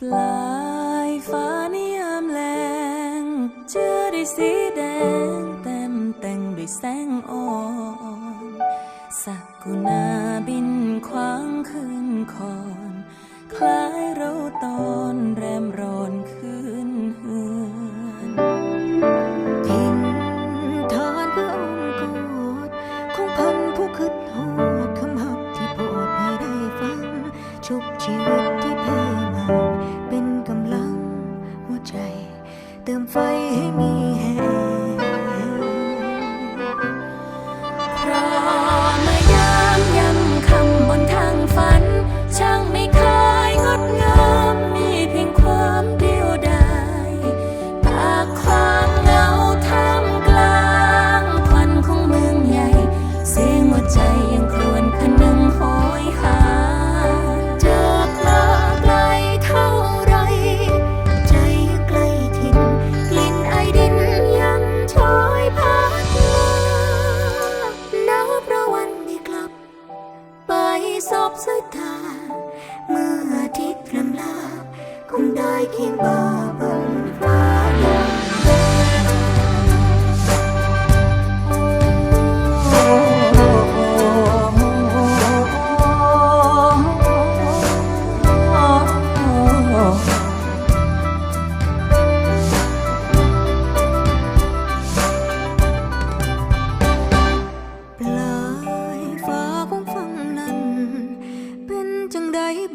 ปลายฟ้านิยามแรงเจือด้วยสีแดงเต็มแต่งด้วยแสงอ่อนสักกุณาบินคว้างขึ้นคอน คล้ายเราตอนแรมร้อน เติมไฟให้มีแห สบสายตา เมื่ออาทิตย์รำลาคงได้เคียงบ่า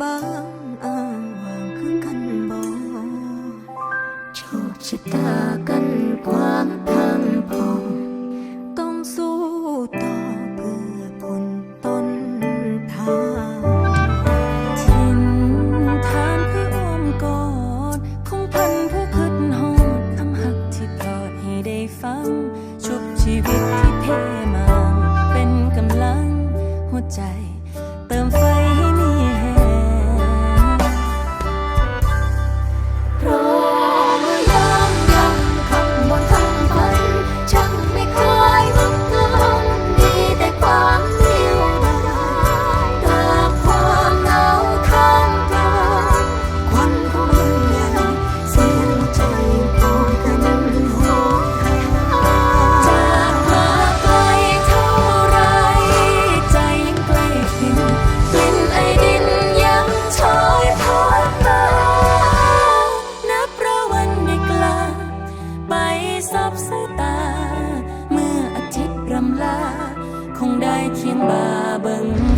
บ้างอ้างว่างคือกันบ่โชคชะตากันความทางพองต้องสู้ต่อเพื่อผลต้นทางทิ้นทานคืออ้อมกอดของพันผู้คิดหอดคำหักที่ปลอดให้ได้ฟัง ชุบชีวิตที่เพ่มางเป็นกำลังหัวใจ เติมไฟ งได้เขียงบ่าเบิง